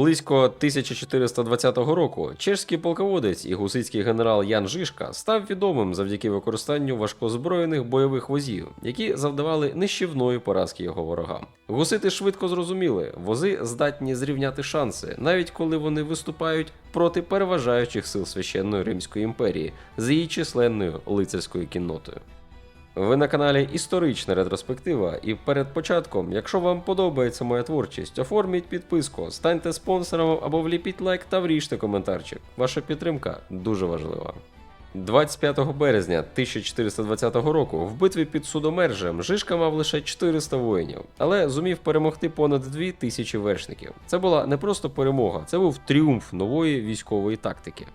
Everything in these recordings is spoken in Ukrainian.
Близько 1420 року чешський полководець і гусицький генерал Ян Жишка став відомим завдяки використанню важкозброєних бойових возів, які завдавали нищівної поразки його ворогам. Гусити швидко зрозуміли, вози здатні зрівняти шанси, навіть коли вони виступають проти переважаючих сил священної Римської імперії з її численною лицарською кіннотою. Ви на каналі Історична ретроспектива, і перед початком, якщо вам подобається моя творчість, оформіть підписку, станьте спонсором або вліпіть лайк та вріжте коментарчик. Ваша підтримка дуже важлива. 25 березня 1420 року в битві під Судомержем Жишка мав лише 400 воїнів, але зумів перемогти понад 2000 вершників. Це була не просто перемога, це був тріумф нової військової тактики.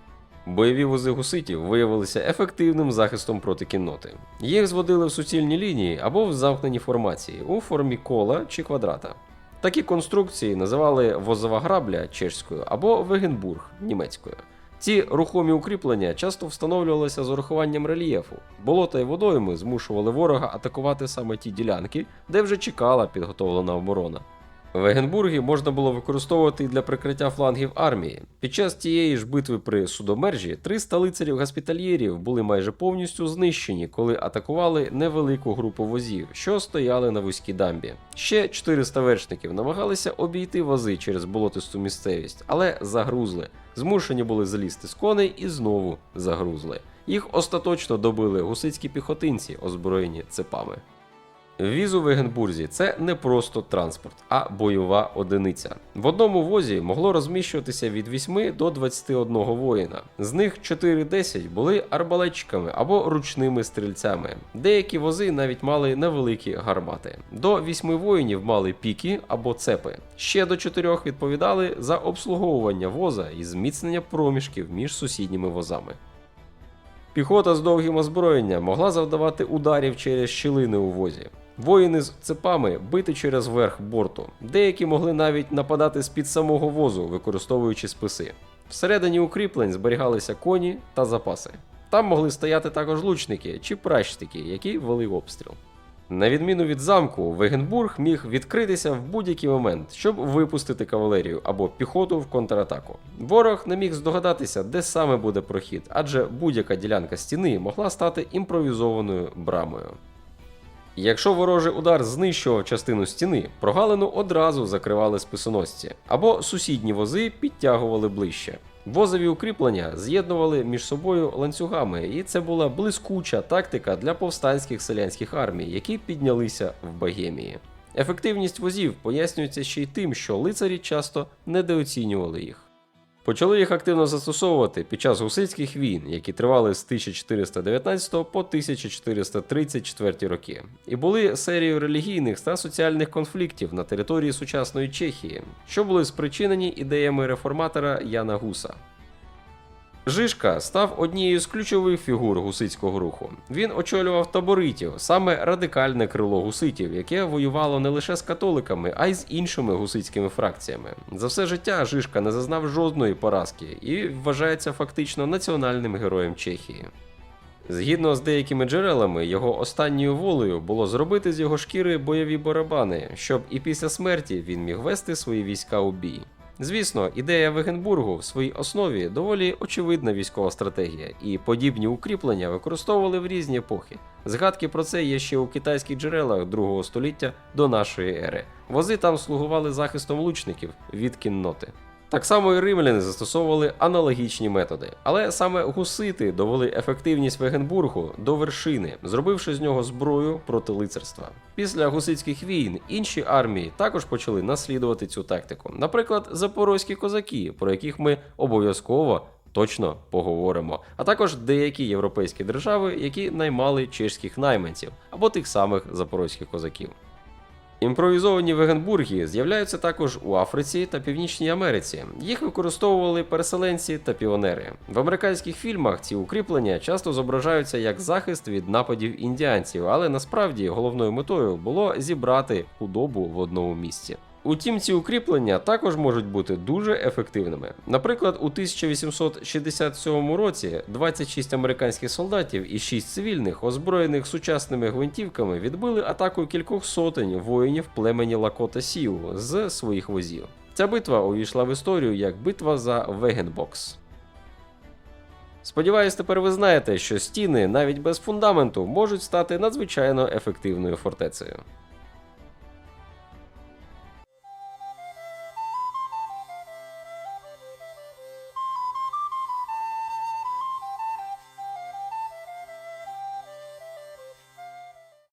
Бойові вози гуситів виявилися ефективним захистом проти кінноти. Їх зводили в суцільні лінії або в замкнені формації у формі кола чи квадрата. Такі конструкції називали возова грабля чешською або вегенбург німецькою. Ці рухомі укріплення часто встановлювалися з урахуванням рельєфу. Болота і водойми змушували ворога атакувати саме ті ділянки, де вже чекала підготовлена оборона. Вегенбурги можна було використовувати для прикриття флангів армії. Під час тієї ж битви при судомержі 300 лицарів госпітальєрів були майже повністю знищені, коли атакували невелику групу возів, що стояли на вузькій дамбі. Ще 400 вершників намагалися обійти вози через болотисту місцевість, але загрузли. Змушені були залізти з коней і знову загрузли. Їх остаточно добили гусицькі піхотинці, озброєні цепами. Віз у Вегенбурзі це не просто транспорт, а бойова одиниця. В одному возі могло розміщуватися від 8 до 21 воїна. З них 4-10 були арбалетчиками або ручними стрільцями. Деякі вози навіть мали невеликі гармати. До 8 воїнів мали піки або цепи. Ще до 4 відповідали за обслуговування воза і зміцнення проміжків між сусідніми возами. Піхота з довгим озброєнням могла завдавати ударів через щілини у возі. Воїни з цепами бити через верх борту. Деякі могли навіть нападати з-під самого возу, використовуючи списи. Всередині укріплень зберігалися коні та запаси. Там могли стояти також лучники чи пращники, які вели обстріл. На відміну від замку, Вегенбург міг відкритися в будь-який момент, щоб випустити кавалерію або піхоту в контратаку. Ворог не міг здогадатися, де саме буде прохід, адже будь-яка ділянка стіни могла стати імпровізованою брамою. Якщо ворожий удар знищував частину стіни, прогалину одразу закривали списоносці, або сусідні вози підтягували ближче. Возові укріплення з'єднували між собою ланцюгами, і це була блискуча тактика для повстанських селянських армій, які піднялися в Богемії. Ефективність возів пояснюється ще й тим, що лицарі часто недооцінювали їх. Почали їх активно застосовувати під час гусицьких війн, які тривали з 1419 по 1434 роки, і були серією релігійних та соціальних конфліктів на території сучасної Чехії, що були спричинені ідеями реформатора Яна Гуса. Жишка став однією з ключових фігур гусицького руху. Він очолював таборитів, саме радикальне крило гуситів, яке воювало не лише з католиками, а й з іншими гусицькими фракціями. За все життя Жишка не зазнав жодної поразки і вважається фактично національним героєм Чехії. Згідно з деякими джерелами, його останньою волею було зробити з його шкіри бойові барабани, щоб і після смерті він міг вести свої війська у бій. Звісно, ідея Вегенбургу в своїй основі доволі очевидна військова стратегія, і подібні укріплення використовували в різні епохи. Згадки про це є ще у китайських джерелах другого століття до нашої ери. Вози там слугували захистом лучників від кінноти. Так само і римляни застосовували аналогічні методи, але саме гусити довели ефективність Вегенбургу до вершини, зробивши з нього зброю проти лицарства. Після гусицьких війн інші армії також почали наслідувати цю тактику. Наприклад, запорозькі козаки, про яких ми обов'язково точно поговоримо, а також деякі європейські держави, які наймали чешських найманців або тих самих запорозьких козаків. Імпровізовані вегенбурги з'являються також у Африці та Північній Америці. Їх використовували переселенці та піонери. В американських фільмах ці укріплення часто зображаються як захист від нападів індіанців, але насправді головною метою було зібрати худобу в одному місці. Утім, ці укріплення також можуть бути дуже ефективними. Наприклад, у 1867 році 26 американських солдатів і 6 цивільних, озброєних сучасними гвинтівками, відбили атаку кількох сотень воїнів племені Лакота Сіу з своїх возів. Ця битва увійшла в історію як битва за Вегенбокс. Сподіваюсь, тепер ви знаєте, що стіни навіть без фундаменту можуть стати надзвичайно ефективною фортецею.